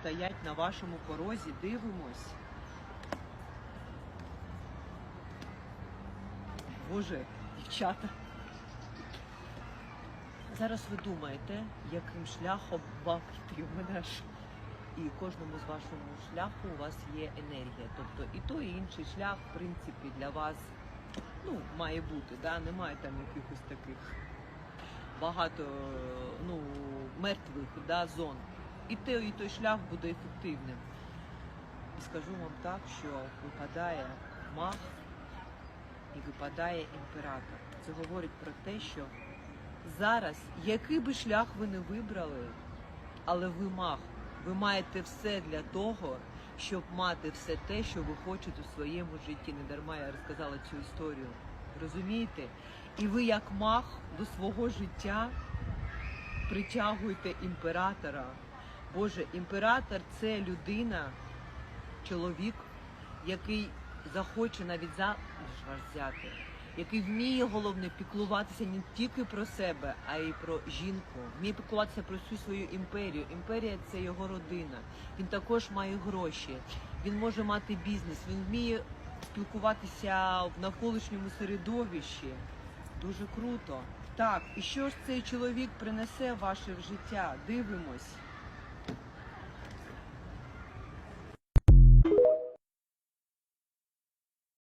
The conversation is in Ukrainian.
стоять на вашому порозі, дивимось. Боже, дівчата. Зараз ви думаєте, яким шляхом вам йти в мене ж. І кожному з вашого шляху у вас є енергія. Тобто і той, і інший шлях, в принципі, для вас ну, має бути. Да? Немає там якихось таких багато ну, мертвих да, зон. І той, і той шлях буде ефективним. І скажу вам так, що випадає маг і випадає імператор. Це говорить про те, що зараз, який би шлях ви не вибрали, але ви маг, ви маєте все для того, щоб мати все те, що ви хочете у своєму житті. Не дарма я розказала цю історію. Розумієте? І ви, як маг, до свого життя притягуєте імператора. Боже, імператор це людина, чоловік, який захоче навіть за вас взяти, який вміє головне піклуватися не тільки про себе, а й про жінку. Вміє піклуватися про всю свою імперію. Імперія це його родина. Він також має гроші. Він може мати бізнес. Він вміє спілкуватися в навколишньому середовищі. Дуже круто. Так, і що ж цей чоловік принесе в ваше життя? Дивимось.